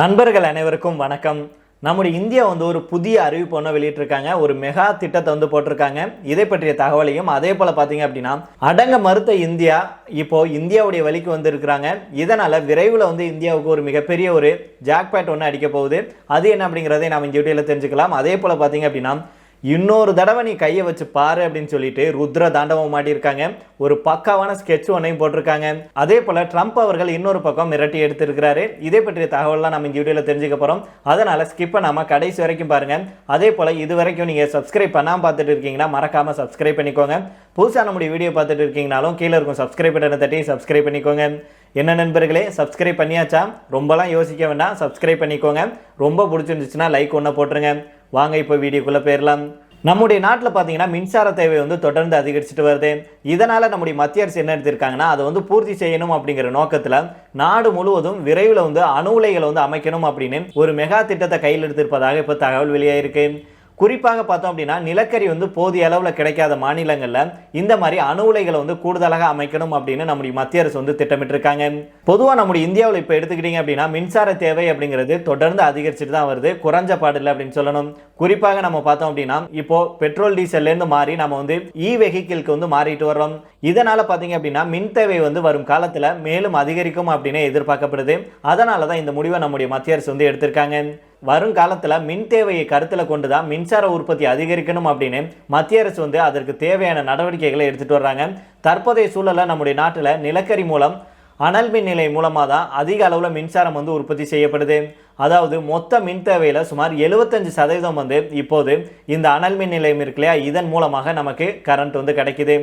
நண்பர்கள் அனைவருக்கும் வணக்கம். நம்முடைய இந்தியா வந்து ஒரு புதிய அறிவிப்பு ஒன்று வெளியிட்டிருக்காங்க. ஒரு மெகா திட்டத்தை வந்து போட்டிருக்காங்க. இதை பற்றிய தகவலையும் அதே போல் பார்த்தீங்க அப்படின்னா அடங்க மறுத்த இந்தியா இப்போ இந்தியாவுடைய வழிக்கு வந்து இருக்கிறாங்க இதனால் விரைவில் வந்து இந்தியாவுக்கு ஒரு மிகப்பெரிய ஒரு ஜாக்பேட் ஒன்று அடிக்க போகுது. அது என்ன அப்படிங்கிறதை நாம் இந்த வீடியோவில் தெரிஞ்சுக்கலாம். அதே போல் பார்த்தீங்க அப்படின்னா இன்னொரு தடவை நீ கையை வச்சு பாரு அப்படின்னு சொல்லிட்டு ருத்ர தாண்டவம் மாட்டியிருக்காங்க. ஒரு பக்காவான ஸ்கெட்ச் ஒன்றையும் போட்டிருக்காங்க. அதே போல் ட்ரம்ப் அவர்கள் இன்னொரு பக்கம் மிரட்டி எடுத்திருக்கிறாரு. இதை பற்றிய தகவல்லாம் நம்ம இந்த வீடியோவில் தெரிஞ்சுக்க போகிறோம் அதனால் ஸ்கிப்பை நம்ம கடைசி வரைக்கும் பாருங்கள் அதே போல் இது வரைக்கும் நீங்கள் சப்ஸ்கிரைப் பண்ணாம பார்த்துட்டு இருக்கீங்கன்னா மறக்காமல் சப்ஸ்கிரைப் பண்ணிக்கோங்க. புதுசாக நம்முடைய வீடியோ பார்த்துட்டு இருக்கீங்கனாலும் கீழே இருக்கும் சப்ஸ்கிரைப் பட்டனை தட்டி சப்ஸ்கிரைப் பண்ணிக்கோங்க. என்ன நண்பர்களே சப்ஸ்கிரைப் பண்ணியாச்சா? ரொம்பலாம் யோசிக்க வேண்டாம். சப்ஸ்கிரைப் பண்ணிக்கோங்க. ரொம்ப பிடிச்சிருந்துச்சுன்னா லைக் ஒன்று போட்டுருங்க. வாங்க இப்போ வீடியோக்குள்ளே போயிடலாம். நம்முடைய நாட்டில் பார்த்தீங்கன்னா மின்சார தேவை வந்து தொடர்ந்து அதிகரிச்சுட்டு வருது. இதனால் நம்முடைய மத்திய அரசு என்ன எடுத்திருக்காங்கன்னா அதை வந்து பூர்த்தி செய்யணும் அப்படிங்கிற நோக்கத்தில் நாடு முழுவதும் விரைவில் வந்து அணு உலைகளை வந்து அமைக்கணும் அப்படின்னு ஒரு மெகா திட்டத்தை கையில் எடுத்திருப்பதாக இப்போ தகவல் வெளியாயிருக்கு. குறிப்பாக பார்த்தோம் அப்படின்னா நிலக்கரி வந்து போதிய அளவில் கிடைக்காத மாநிலங்களில் இந்த மாதிரி அணு உலைகளை வந்து கூடுதலாக அமைக்கணும் அப்படின்னு நம்முடைய மத்திய அரசு வந்து திட்டமிட்டிருக்காங்க. பொதுவாக நம்முடைய இந்தியாவில் இப்போ எடுத்துக்கிட்டீங்க அப்படின்னா மின்சார தேவை அப்படிங்கிறது தொடர்ந்து அதிகரிச்சுட்டு தான் வருது. குறைஞ்ச பாடில்லை அப்படின்னு சொல்லணும். குறிப்பாக நம்ம பார்த்தோம் அப்படின்னா இப்போ பெட்ரோல் டீசல்லேருந்து மாறி நம்ம வந்து இ வெஹிக்கிள்க்கு வந்து மாறிட்டு வர்றோம். இதனால் பார்த்தீங்க அப்படின்னா மின் தேவை வந்து வரும் காலத்தில் மேலும் அதிகரிக்கும் அப்படின்னு எதிர்பார்க்கப்படுது. அதனால தான் இந்த முடிவை நம்முடைய மத்திய அரசு வந்து எடுத்திருக்காங்க. வருங்காலத்தில் மின் தேவையை கருத்தில் கொண்டு தான் மின்சார உற்பத்தி அதிகரிக்கணும் அப்படின்னு மத்திய அரசு வந்து அதற்கு தேவையான நடவடிக்கைகளை எடுத்துட்டு வர்றாங்க. தற்போதைய சூழலில் நம்முடைய நாட்டில் நிலக்கரி மூலம் அனல் மின் நிலை மூலமாக தான் அதிக அளவில் மின்சாரம் வந்து உற்பத்தி செய்யப்படுது. அதாவது மொத்த மின் தேவையில் சுமார் எழுபத்தஞ்சு சதவீதம் வந்து இப்போது இந்த அனல் மின் நிலையம் இருக்கு இல்லையா? இதன் மூலமாக நமக்கு கரண்ட் வந்து கிடைக்குது.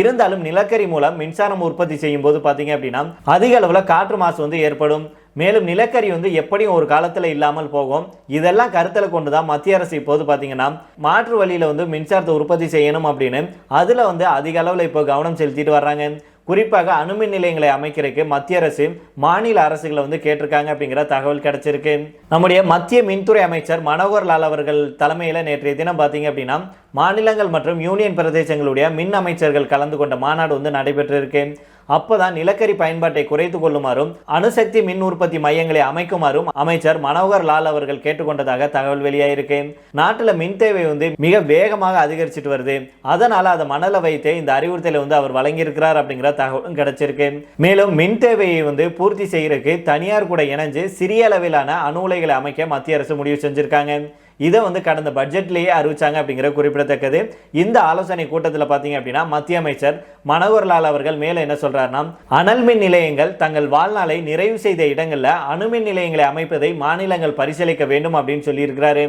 இருந்தாலும் நிலக்கரி மூலம் மின்சாரம் உற்பத்தி செய்யும் போது பார்த்தீங்க அப்படின்னா அதிக அளவில் காற்று மாசு வந்து ஏற்படும். மேலும் நிலக்கரி வந்து எப்படியும் ஒரு காலத்தில் இல்லாமல் போகும். இதெல்லாம் கருத்தில் கொண்டு தான் மத்திய அரசு இப்போது பார்த்தீங்கன்னா மாற்று வழியில் வந்து மின்சாரத்தை உற்பத்தி செய்யணும் அப்படின்னு அதில் வந்து அதிக அளவில் இப்போ கவனம் செலுத்திட்டு வர்றாங்க. குறிப்பாக அணுமின் நிலையங்களை அமைக்கிறதுக்கு மத்திய அரசு மாநில அரசுகளை வந்து கேட்டிருக்காங்க அப்படிங்கிற தகவல் கிடைச்சிருக்கு. நம்முடைய மத்திய மின்துறை அமைச்சர் மனோகர் லால் அவர்கள் தலைமையில் நேற்றைய தினம் பார்த்தீங்க அப்படின்னா மாநிலங்கள் மற்றும் யூனியன் பிரதேசங்களுடைய மின் அமைச்சர்கள் கலந்து கொண்ட மாநாடு வந்து நடைபெற்றிருக்கு. அப்போதான் நிலக்கரி பயன்பாட்டை குறைத்து கொள்ளுமாறும் அணுசக்தி மின் உற்பத்தி மையங்களை அமைக்குமாறும் அமைச்சர் மனோகர் லால் அவர்கள் கேட்டுக்கொண்டதாக தகவல் வெளியாயிருக்கு. நாட்டில் மின் தேவை வந்து மிக வேகமாக அதிகரிச்சுட்டு வருது. அதனால அதை மணல வைத்து இந்த அறிவுறுத்தலை வந்து அவர் வழங்கியிருக்கிறார் அப்படிங்கிற தகவலும் கிடைச்சிருக்கு. மேலும் மின் தேவையை வந்து பூர்த்தி செய்யறதுக்கு தனியார் கூட இணைஞ்சு சிறிய அளவிலான அணு உலைகளை அமைக்க மத்திய அரசு முடிவு செஞ்சிருக்காங்க. இதை வந்து கடந்த பட்ஜெட்லேயே அறிவிச்சாங்க அப்படிங்கிற குறிப்பிடத்தக்கது. இந்த ஆலோசனை கூட்டத்தில் பார்த்தீங்க அப்படின்னா மத்திய அமைச்சர் மனோகர்லால் அவர்கள் மேலே என்ன சொல்கிறாருன்னா அனல் மின் நிலையங்கள் தங்கள் வாழ்நாளை நிறைவு செய்த இடங்களில் அணுமின் நிலையங்களை அமைப்பதை மாநிலங்கள் பரிசீலிக்க வேண்டும் அப்படின்னு சொல்லியிருக்கிறாரு.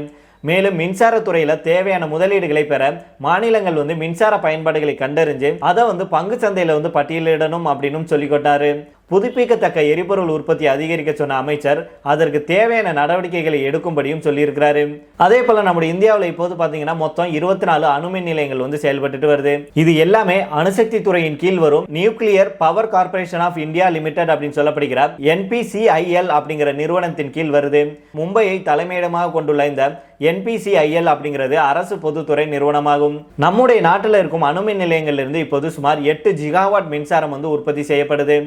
மேலும் மின்சாரத்துறையில் தேவையான முதலீடுகளை பெற மாநிலங்கள் வந்து மின்சார பயன்பாடுகளை கண்டறிஞ்சு அதை வந்து பங்கு சந்தையில் வந்து பட்டியலிடணும் அப்படின்னு சொல்லிக்கொண்டாரு. புதுப்பிக்கத்தக்க எரிபொருள் உற்பத்தி அதிகரிக்க சொன்ன அமைச்சர் அதற்கு தேவையான நடவடிக்கைகளை எடுக்கும்படியும் சொல்லியிருக்கிறாரு. அதே போல நம்முடைய இந்தியாவில் இப்போது பார்த்தீங்கன்னா மொத்தம் இருபத்தி நாலு அணுமின் நிலையங்கள் வந்து செயல்பட்டுட்டு வருது. இது எல்லாமே அணுசக்தி துறையின் கீழ் வரும். Nuclear power corporation of India limited அப்படின்னு சொல்லப்படுகிற என்பிசிஐஎல் அப்படிங்கிற நிறுவனத்தின் கீழ் வருது. மும்பையை தலைமையிடமாக கொண்டுள்ள இந்த என்பிசிஐஎல் அப்படிங்கிறது அரசு பொதுத்துறை நிறுவனமாகும். நம்முடைய நாட்டில் இருக்கும் அணுமின் நிலையங்களிலிருந்து இப்போது சுமார் எட்டு ஜிகாவாட் மின்சாரம் வந்து உற்பத்தி செய்யப்படுது.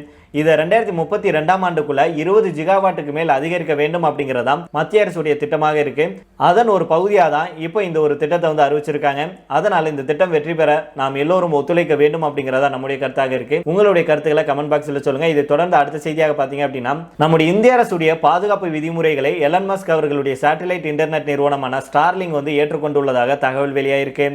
இதை ரெண்டாயிரத்தி முப்பத்தி ரெண்டாம் ஆண்டுக்குள்ள இருபது ஜிகாவாட்டுக்கு மேல் அதிகரிக்க வேண்டும் அப்படிங்கிறதாம் மத்திய அரசுடைய திட்டமாக இருக்கு. அதன் ஒரு பகுதியாக தான் இப்போ இந்த ஒரு திட்டத்தை வந்து அறிவிச்சிருக்காங்க. அதனால இந்த திட்டம் வெற்றி பெற நாம் எல்லோரும் ஒத்துழைக்க வேண்டும் அப்படிங்கிறதா நம்முடைய கருத்தாக இருக்கு. உங்களுடைய கருத்துக்களை கமெண்ட் பாக்ஸில் சொல்லுங்க. இது தொடர்ந்து அடுத்த செய்தியாக பார்த்தீங்க அப்படின்னா நம்முடைய இந்திய அரசுடைய பாதுகாப்பு விதிமுறைகளை எலன் மஸ்க் அவர்களுடைய சேட்டலைட் இன்டர்நெட் நிறுவனம் நிறுவனமான ஸ்டார்லிங் வந்து ஏற்றுக்கொண்டுள்ளதாக தகவல் வெளியாயிருக்கு.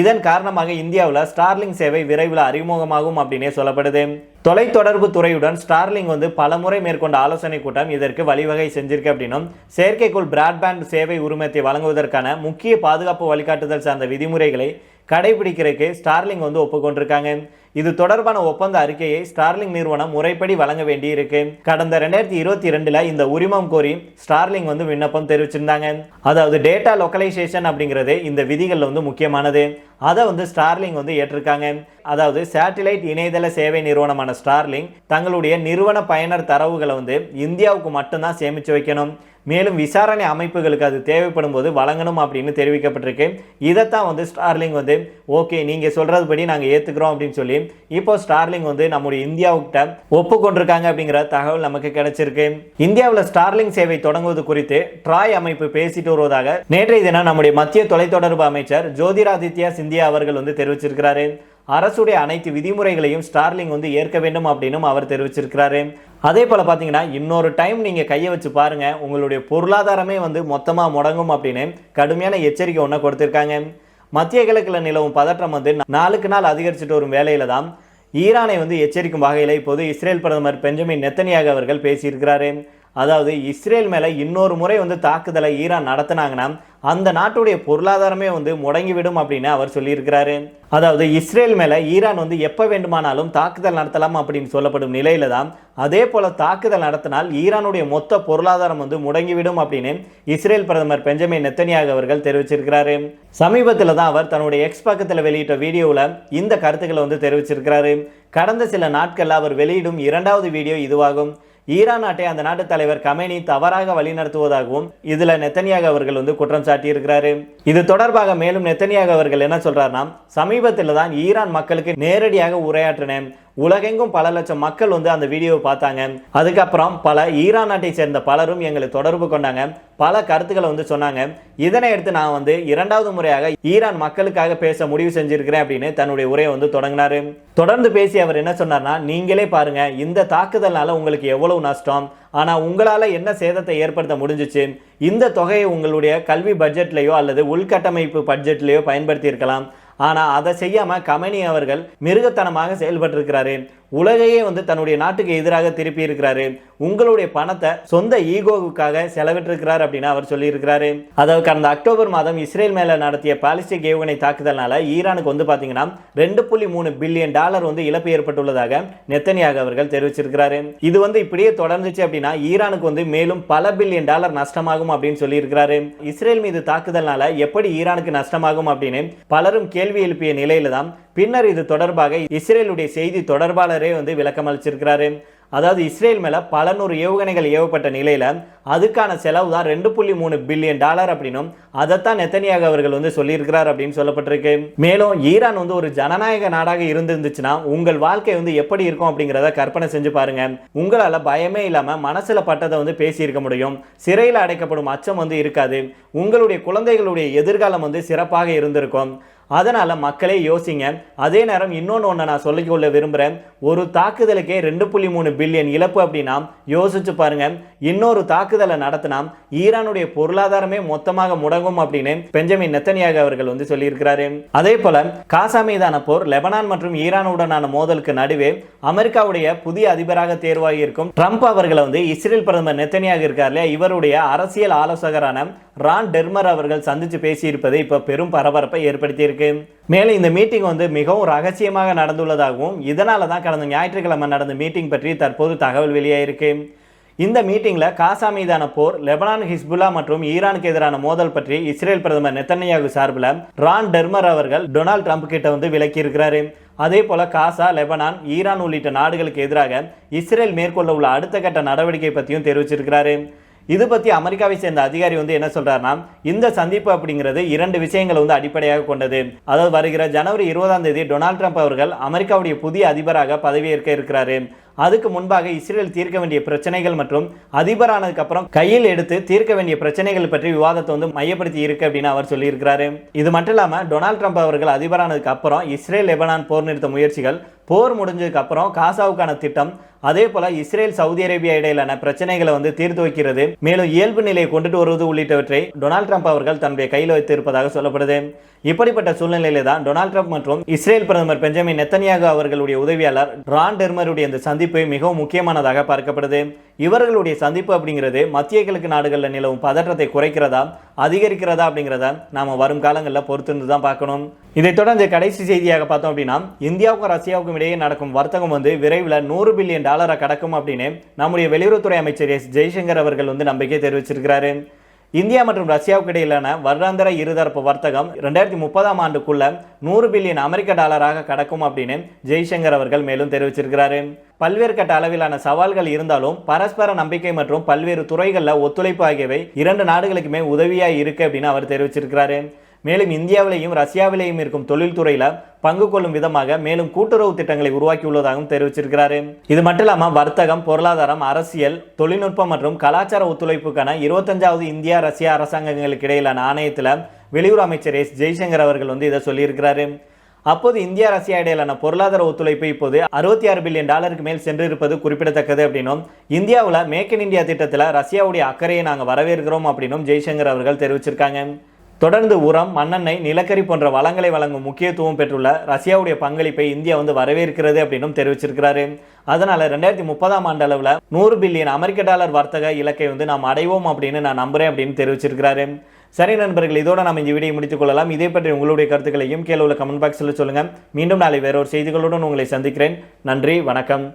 இதன் காரணமாக இந்தியாவில் ஸ்டார்லிங் சேவை விரைவில் அறிமுகமாகும் அப்படின்னே சொல்லப்படுது. தொலைத்தொடர்பு துறையுடன் ஸ்டார்லிங் வந்து பலமுறை மேற்கொண்ட ஆலோசனை கூட்டம் இதற்கு வழிவகை செஞ்சிருக்கு அப்படின்னும் செயற்கைக்கோள் பிராட்பேண்ட் சேவை உரிமத்தை வழங்குவதற்கான முக்கிய பாதுகாப்பு வழிகாட்டுதல் சார்ந்த விதிமுறைகளை கடைபிடிக்கிறதுக்கு ஸ்டார்லிங் வந்து ஒப்புக்கொண்டிருக்காங்க. இது தொடர்பான ஒப்பந்த அறிக்கையை ஸ்டார்லிங் நிறுவனம் முறைப்படி வழங்க வேண்டியிருக்கு. கடந்த ரெண்டாயிரத்தி இருபத்தி ரெண்டுல இந்த உரிமம் கோரி ஸ்டார்லிங் வந்து விண்ணப்பம் தெரிவிச்சிருந்தாங்க. அதாவது டேட்டா லொக்கலைசேஷன் அப்படிங்கிறது இந்த விதிகளில் வந்து முக்கியமானது. அதை வந்து ஸ்டார்லிங் வந்து ஏற்றிருக்காங்க. அதாவது சேட்டிலைட் இணையதள சேவை நிறுவனமான ஸ்டார்லிங் தங்களுடைய நிறுவன பயனர் தரவுகளை வந்து இந்தியாவுக்கு மட்டும்தான் சேமித்து வைக்கணும். மேலும் விசாரணை அமைப்புகளுக்கு அது தேவைப்படும் போது வழங்கணும் அப்படின்னு தெரிவிக்கப்பட்டிருக்கு. இதைத்தான் வந்து ஸ்டார்லிங் வந்து ஓகே நீங்கள் சொல்கிறதுபடி நாங்கள் ஏற்றுக்கிறோம் அப்படின்னு சொல்லி இப்போ ஸ்டார்லிங் வந்து நம்முடைய இந்தியாவுக்கிட்ட ஒப்புக்கொண்டிருக்காங்க அப்படிங்கிற தகவல் நமக்கு கிடைச்சிருக்கு. இந்தியாவில் ஸ்டார்லிங் சேவை தொடங்குவது குறித்து ட்ராய் அமைப்பு பேசிட்டு வருவதாக நேற்றைய தினம் நம்முடைய மத்திய தொலைத்தொடர்பு அமைச்சர் ஜோதிராதித்யா சிந்தியா அவர்கள் வந்து தெரிவிச்சிருக்கிறாரு. அரசுடைய அனைத்து விதிமுறைகளையும் ஸ்டார்லிங் வந்து ஏற்க வேண்டும் அப்படின்னும் அவர் தெரிவிச்சிருக்கிறாரு. அதே போல் பார்த்தீங்கன்னா இன்னொரு டைம் நீங்கள் கையை வச்சு பாருங்கள் உங்களுடைய பொருளாதாரமே வந்து மொத்தமாக முடங்கும் அப்படின்னு கடுமையான எச்சரிக்கை ஒன்று கொடுத்துருக்காங்க. மத்திய கிழக்கில் நிலவும் பதற்றம் வந்து நாளுக்கு நாள் அதிகரிச்சுட்டு வரும் வேலையில் தான் ஈரானை வந்து எச்சரிக்கும் வகையில் இப்போது இஸ்ரேல் பிரதமர் பெஞ்சமின் நெத்தனியாக அவர்கள் பேசியிருக்கிறாரு. அதாவது இஸ்ரேல் மேலே இன்னொரு முறை வந்து தாக்குதலை ஈரான் நடத்தினாங்கன்னா அந்த நாட்டுடைய பொருளாதாரமே வந்து முடங்கிவிடும் அப்படின்னு அவர் சொல்லியிருக்கிறாரு. அதாவது இஸ்ரேல் மேலே ஈரான் வந்து எப்போ வேண்டுமானாலும் தாக்குதல் நடத்தலாம் அப்படின்னு சொல்லப்படும் நிலையில தான் அதே போல் தாக்குதல் நடத்தினால் ஈரானுடைய மொத்த பொருளாதாரம் வந்து முடங்கிவிடும் அப்படின்னு இஸ்ரேல் பிரதமர் பெஞ்சமின் நெத்தனியாக அவர்கள் தெரிவிச்சிருக்கிறாரு. சமீபத்தில் தான் அவர் தன்னுடைய எக்ஸ் பக்கத்தில் வெளியிட்ட வீடியோவில் இந்த கருத்துக்களை வந்து தெரிவிச்சிருக்கிறாரு. கடந்த சில நாட்களில் அவர் வெளியிடும் இரண்டாவது வீடியோ இதுவாகும். ஈரான் நாட்டை அந்த நாட்டு தலைவர் கமேனி தவறாக வழிநடத்துவதாகவும் இதில் நெத்தனியாக அவர்கள் வந்து குற்றம் சாட்டியிருக்கிறாரு. இது தொடர்பாக மேலும் நெத்தனியாக அவர்கள் என்ன சொல்றாருன்னா சமீபத்தில் தான் ஈரான் மக்களுக்கு நேரடியாக உரையாற்றினேன். உலகெங்கும் பல லட்சம் மக்கள் வந்து அந்த வீடியோவை பார்த்தாங்க. அதுக்கப்புறம் பல ஈரான் நாட்டை சேர்ந்த பலரும் எங்களை தொடர்பு கொண்டாங்க. பல கருத்துக்களை வந்து சொன்னாங்க. இதனை எடுத்து நான் வந்து இரண்டாவது முறையாக ஈரான் மக்களுக்காக பேச முடிவு செஞ்சிருக்கிறேன் அப்படின்னு தன்னுடைய உரையை வந்து தொடங்கினாரு. தொடர்ந்து பேசி அவர் என்ன சொன்னார்னா நீங்களே பாருங்க இந்த தாக்குதல்னால உங்களுக்கு எவ்வளவு நஷ்டம்? ஆனா உங்களால என்ன சேதத்தை ஏற்படுத்த முடிஞ்சிச்சு? இந்த தொகையை உங்களுடைய கல்வி பட்ஜெட்லயோ அல்லது உள்கட்டமைப்பு பட்ஜெட்லயோ பயன்படுத்தி இருக்கலாம் ஆனால் அதை செய்யாமல் கமனி அவர்கள் மிருகத்தனமாக செயல்பட்டிருக்கிறாரு. உலகையே வந்து தன்னுடைய நாட்டுக்கு எதிராக திருப்பி இருக்கிறாரு. உங்களுடைய பணத்தை சொந்த ஈகோவுக்காக செலவிட்டிருக்கிறார் அப்படின்னு அவர் சொல்லியிருக்கிறாரு. அதாவது கடந்த அக்டோபர் மாதம் இஸ்ரேல் மேல நடத்திய பாலிஸ்டிக் ஏவுகணை தாக்குதல்னால ஈரானுக்கு வந்து பாத்தீங்கன்னா ரெண்டு புள்ளி மூணு பில்லியன் டாலர் வந்து இழப்பு ஏற்பட்டுள்ளதாக நெத்தனியாக அவர்கள் தெரிவிச்சிருக்கிறாரு. இது வந்து இப்படியே தொடர்ந்துச்சு அப்படின்னா ஈரானுக்கு வந்து மேலும் பல பில்லியன் டாலர் நஷ்டமாகும் அப்படின்னு சொல்லியிருக்கிறாரு. இஸ்ரேல் மீது தாக்குதல்னால எப்படி ஈரானுக்கு நஷ்டமாகும் அப்படின்னு பலரும் கேள்வி எழுப்பிய நிலையில தான் பின்னர் இது தொடர்பாக இஸ்ரேலுடைய செய்தி தொடர்பாளரே வந்து விளக்கம் அளிச்சிருக்கிறாரு. அதாவது இஸ்ரேல் மேலே பல நூறு ஏவுகணைகள் ஏவப்பட்ட நிலையில் அதுக்கான செலவு தான் ரெண்டு புள்ளி மூணு பில்லியன் டாலர் அப்படின்னும் அதைத்தான் நெத்தனியாக அவர்கள் வந்து சொல்லியிருக்கிறார் அப்படின்னு சொல்லப்பட்டிருக்கு. மேலும் ஈரான் வந்து ஒரு ஜனநாயக நாடாக இருந்திருந்துச்சுன்னா உங்கள் வாழ்க்கை வந்து எப்படி இருக்கும் அப்படிங்கிறத கற்பனை செஞ்சு பாருங்க. உங்களால் பயமே இல்லாமல் மனசில் பட்டதை வந்து பேசியிருக்க முடியும். சிறையில் அடைக்கப்படும் அச்சம் வந்து இருக்காது. உங்களுடைய குழந்தைகளுடைய எதிர்காலம் வந்து சிறப்பாக இருந்திருக்கும். அதனால் மக்களே யோசிங்க. அதே நேரம் இன்னொன்று ஒன்று நான் சொல்லிக்கொள்ள விரும்புகிறேன் ஒரு தாக்குதலுக்கே ரெண்டு புள்ளி மூணு பில்லியன் இழப்பு அப்படின்னா யோசிச்சு பாருங்க. இன்னொரு தாக்குதலை நடத்தினா ஈரானுடைய பொருளாதாரமே மொத்தமாக முடங்கும் அப்படின்னு பெஞ்சமின் நெத்தனியாக அவர்கள் வந்து சொல்லியிருக்கிறாரு. அதே போல காசா மீதான போர் லெபனான் மற்றும் ஈரானுடனான மோதலுக்கு நடுவே அமெரிக்காவுடைய புதிய அதிபராக தேர்வாகி இருக்கும் ட்ரம்ப் அவர்களை வந்து இஸ்ரேல் பிரதமர் நெத்தனியாக இருக்கார் இல்லையா? இவருடைய அரசியல் ஆலோசகரான ரான் டெர்மர் அவர்கள் சந்திச்சு பேசியிருப்பது இப்போ பெரும் பரபரப்பை ஏற்படுத்தியிருக்கு. மேலும் இந்த மீட்டிங் வந்து மிகவும் ரகசியமாக நடந்துள்ளதாகவும் இதனால தான் கடந்த ஞாயிற்றுக்கிழமை நடந்த மீட்டிங் பற்றி தற்போது தகவல் வெளியாயிருக்கு இந்த மீட்டிங்கில் காசா மீதான போர் லெபனான் ஹிஸ்புல்லா மற்றும் ஈரானுக்கு எதிரான மோதல் பற்றி இஸ்ரேல் பிரதமர் நெத்தன்யாகு சார்பில் ரான் டெர்மர் அவர்கள் டொனால்ட் ட்ரம்ப் கிட்ட வந்து விளக்கியிருக்கிறாரு. அதே போல காசா லெபனான் ஈரான் உள்ளிட்ட நாடுகளுக்கு எதிராக இஸ்ரேல் மேற்கொள்ள உள்ள அடுத்த கட்ட நடவடிக்கை பற்றியும் தெரிவிச்சிருக்கிறாரு. இது பற்றி அமெரிக்காவை சேர்ந்த அதிகாரி வந்து என்ன சொல்கிறாருன்னா இந்த சந்திப்பு அப்படிங்கிறது இரண்டு விஷயங்களை வந்து அடிப்படையாக கொண்டது. அதாவது வருகிற ஜனவரி இருபதாம் தேதி டொனால்ட் ட்ரம்ப் அவர்கள் அமெரிக்காவுடைய புதிய அதிபராக பதவியேற்க இருக்கிறாரு. அதுக்கு முன்பாக இஸ்ரேல் தீர்க்க வேண்டிய பிரச்சனைகள் மற்றும் அதிபரானதுக்கு அப்புறம் கையில் எடுத்து தீர்க்க வேண்டிய பிரச்சனைகள் பற்றி விவாதத்தை வந்து மையப்படுத்தி இருக்கு அப்படின்னு அவர் சொல்லியிருக்கிறாரு. இது மட்டும் இல்லாமல் டொனால்ட் ட்ரம்ப் அவர்கள் அதிபரானதுக்கு அப்புறம் இஸ்ரேல் லெபனான் போர் நிறுத்த முயற்சிகள் போர் முடிஞ்சதுக்கப்புறம் காசாவுக்கான திட்டம் அதே போல் இஸ்ரேல் சவுதி அரேபியா இடையிலான பிரச்சனைகளை வந்து தீர்த்து வைக்கிறது. மேலும் இயல்பு நிலையை கொண்டுட்டு வருவது உள்ளிட்டவற்றை டொனால்ட் ட்ரம்ப் அவர்கள் தன்னுடைய கையில் வைத்திருப்பதாக சொல்லப்படுது. இப்படிப்பட்ட சூழ்நிலையில தான் டொனால்ட் ட்ரம்ப் மற்றும் இஸ்ரேல் பிரதமர் பெஞ்சமின் நெத்தனியாக அவர்களுடைய உதவியாளர் ரான் டெர்மருடைய இந்த சந்திப்பு மிகவும் முக்கியமானதாக பார்க்கப்படுது. இவர்களுடைய சந்திப்பு அப்படிங்கிறது மத்திய கிழக்கு நாடுகளில் நிலவும் பதற்றத்தை குறைக்கிறதா அதிகரிக்கிறதா அப்படிங்கிறத நாம் வரும் காலங்களில் பொறுத்திருந்து தான் பார்க்கணும். இதைத் தொடர்ந்து கடைசி செய்தியாக பார்த்தோம் அப்படின்னா இந்தியாவுக்கும் ரஷ்யாவுக்கும் இடையே நடக்கும் வர்த்தகம் வந்து விரைவில் நூறு பில்லியன் டாலரை கடக்கும் அப்படின்னு நம்முடைய வெளியுறவுத்துறை அமைச்சர் எஸ் ஜெய்சங்கர் அவர்கள் வந்து நம்பிக்கை தெரிவிச்சிருக்கிறாரு. இந்தியா மற்றும் ரஷ்யாவுக்கு இடையிலான வருடாந்திர இருதரப்பு வர்த்தகம் ரெண்டாயிரத்தி முப்பதாம் ஆண்டுக்குள்ள நூறு பில்லியன் அமெரிக்க டாலராக கடக்கும் அப்படின்னு ஜெய்சங்கர் அவர்கள் மேலும் தெரிவிச்சிருக்கிறாரு. பல்வேறு கட்ட அளவிலான சவால்கள் இருந்தாலும் பரஸ்பர நம்பிக்கை மற்றும் பல்வேறு துறைகளில் ஒத்துழைப்பு ஆகியவை இரண்டு நாடுகளுக்குமே உதவியாக இருக்கு அப்படின்னு அவர் தெரிவிச்சிருக்கிறாரு. மேலும் இந்தியாவிலேயும் ரஷ்யாவிலேயும் இருக்கும் தொழில்துறையில பங்கு கொள்ளும் விதமாக மேலும் கூட்டுறவு திட்டங்களை உருவாக்கியுள்ளதாகவும் தெரிவிச்சிருக்கிறாரு. இது மட்டும் இல்லாமல் வர்த்தகம் பொருளாதாரம் அரசியல் தொழில்நுட்பம் மற்றும் கலாச்சார ஒத்துழைப்புக்கான இருபத்தஞ்சாவது இந்தியா ரஷ்யா அரசாங்கங்களுக்கு இடையிலான ஆணையத்தில் வெளியுறவு அமைச்சர் எஸ். ஜெய்சங்கர் அவர்கள் வந்து இதை சொல்லியிருக்கிறாரு. அப்போது இந்தியா ரஷ்யா இடையிலான பொருளாதார ஒத்துழைப்பு இப்போது அறுபத்தி ஆறு பில்லியன் டாலருக்கு மேல் சென்றிருப்பது குறிப்பிடத்தக்கது அப்படின்னும் இந்தியாவில் மேக் இன் இந்தியா திட்டத்தில் ரஷ்யாவுடைய அக்கறையை நாங்கள் வரவேற்கிறோம் அப்படின்னும் ஜெய்சங்கர் அவர்கள் தெரிவிச்சிருக்காங்க. தொடர்ந்து உரம் மண்ணெண்ணெய் நிலக்கரி போன்ற வளங்களை வழங்கும் முக்கியத்துவம் பெற்றுள்ள ரஷ்யாவுடைய பங்களிப்பை இந்தியா வந்து வரவேற்கிறது அப்படின்னும் தெரிவிச்சிருக்கிறாரு. அதனால ரெண்டாயிரத்தி முப்பதாம் ஆண்டு அளவில் நூறு பில்லியன் அமெரிக்க டாலர் வர்த்தக இலக்கை வந்து நாம் அடைவோம் அப்படின்னு நான் நம்புறேன் அப்படின்னு தெரிவிச்சிருக்கிறாரு. சரி நண்பர்கள் இதோட நம்ம இந்த வீடியோ முடித்துக் கொள்ளலாம். இதே பற்றி உங்களுடைய கருத்துக்களையும் கீழே உள்ள கமெண்ட் பாக்ஸில் சொல்லுங்கள் மீண்டும் நாளை வேறொரு செய்திகளுடன் உங்களை சந்திக்கிறேன். நன்றி வணக்கம்.